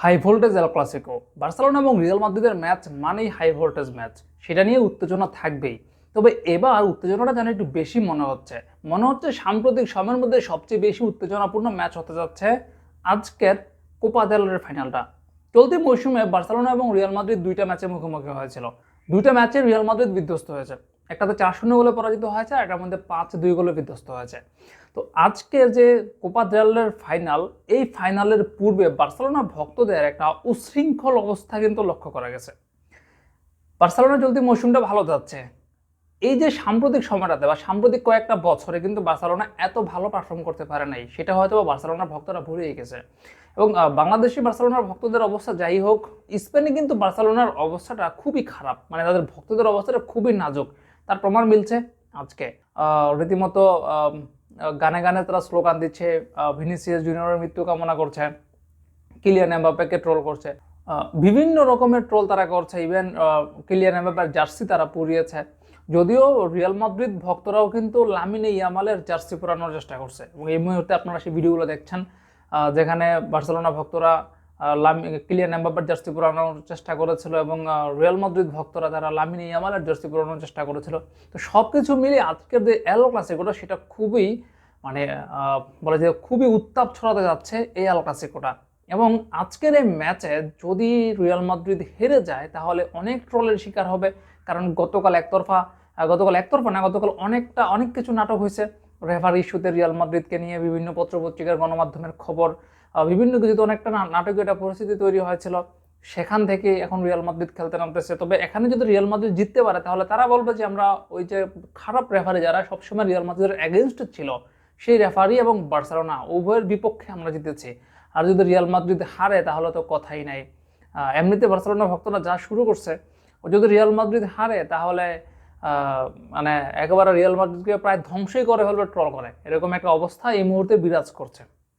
High voltage El Clasico Barcelona এবং Real মাদ্রিদের match মানেই হাই ভোল্টেজ ম্যাচ সেটা নিয়ে উত্তেজনা থাকবেই। তবে এবার উত্তেজনাটা যেন একটু বেশি মনে হচ্ছে। মনে হচ্ছে সাম্প্রতিক সময়ের মধ্যে সবচেয়ে বেশি উত্তেজনাপূর্ণ ম্যাচ হতে যাচ্ছে আজকের কোপা দেলের ফাইনালটা চলতি মৌসুমে বার্সেলোনা এবং রিয়াল মাদ্রিদ দুইটা ম্যাচে মুখোমুখি হয়েছিল। দুইটা ম্যাচে রিয়াল মাদ্রিদ বিধ্বস্ত হয়েছে। একটাতে চার শূন্য গোলে পরাজিত হয়েছে, আর একটার মধ্যে পাঁচ দুই গোলে বিধ্বস্ত হয়েছে। তো আজকের যে কোপা দেয়ালের ফাইনাল এই ফাইনালের পূর্বে বার্সেলোনা ভক্তদের একটা উশৃঙ্খল অবস্থা কিন্তু লক্ষ্য করা গেছে। বার্সেলোনা চলতি মৌসুমটা ভালো যাচ্ছে। এই যে সাম্প্রতিক সময়টাতে বা সাম্প্রতিক কয়েকটা বছরে কিন্তু বার্সেলোনা এত ভালো পারফর্ম করতে পারে নাই, সেটা হয়তো বা বার্সেলোনার ভক্তরা ভুলেই গেছে। এবং বাংলাদেশি বার্সেলোনার ভক্তদের অবস্থা যাই হোক, স্পেনে কিন্তু বার্সেলোনার অবস্থাটা খুবই খারাপ মানে তাদের ভক্তদের অবস্থাটা খুবই নাজুক। তার প্রমাণ মিলছে আজকে। রীতিমতো গানে গানে তারা স্লোগান দিচ্ছে ভিনিসিয়াস জুনিয়রের মৃত্যু কামনা করছে, কিলিয়ান এমবাপ্পেকে ট্রোল করছে। বিভিন্ন রকমের ট্রোল তারা করছে ইভেন কিলিয়ান এমবাপ্পের জার্সি তারা পরিয়েছে যদিও রিয়াল মাদ্রিদ ভক্তরাও কিন্তু লামিনে ইয়ামালের জার্সি পরানোর চেষ্টা করছে। এবং এই মুহূর্তে আপনারা সেই ভিডিওগুলো দেখছেন যেখানে বার্সেলোনা ভক্তরা লামি, কিলিয়ান এমবাপ্পের জার্সি পরানোর চেষ্টা করেছিল এবং রিয়াল মাদ্রিদ ভক্তরা তারা লামিনে ইয়ামালের জার্সি পরানোর চেষ্টা করেছিল। তো সব কিছু মিলিয়ে আজকের যে এলো ক্লাসিকোটা সেটা খুবই মানে বলা যায় খুবই উত্তাপ ছড়াতে যাচ্ছে এই এল ক্লাসিকোটা এবং আজকের এই ম্যাচে যদি রিয়াল মাদ্রিদ হেরে যায়, তাহলে অনেক ট্রলের শিকার হবে। কারণ গতকাল একতরফা গতকাল একতরফা না, গতকাল অনেকটা, অনেক কিছু নাটক হয়েছে। রেফার ইস্যুতে রিয়াল মাদ্রিদকে নিয়ে বিভিন্ন পত্রপত্রিকার গণমাধ্যমের খবর বিভিন্ন কিছুতে অনেকটা নাটকীয় একটা পরিস্থিতি তৈরি হয়েছিল। সেখান থেকে এখন রিয়াল মাদ্রিদ খেলতে নামতেছে। তবে এখানে যদি রিয়াল মাদ্রিদ জিততে পারে, তাহলে তারা বলবে যে আমরা ওই যে খারাপ রেফারি যারা সবসময় রিয়াল মাদ্রিদের এগেনস্ট ছিল, সেই রেফারি এবং বার্সেলোনা উভয়ের বিপক্ষে আমরা জিতেছি। আর যদি রিয়াল মাদ্রিদ হারে, তাহলে তো কথাই নাই। এমনিতে বার্সেলোনা ভক্তরা যা শুরু করছে, ও যদি রিয়াল মাদ্রিদ হারে, তাহলে মানে একেবারে রিয়াল মাদ্রিদকে প্রায় ধ্বংসই করে ফেলবে, ট্রল করে। এরকম একটা অবস্থা এই মুহূর্তে বিরাজ করছে।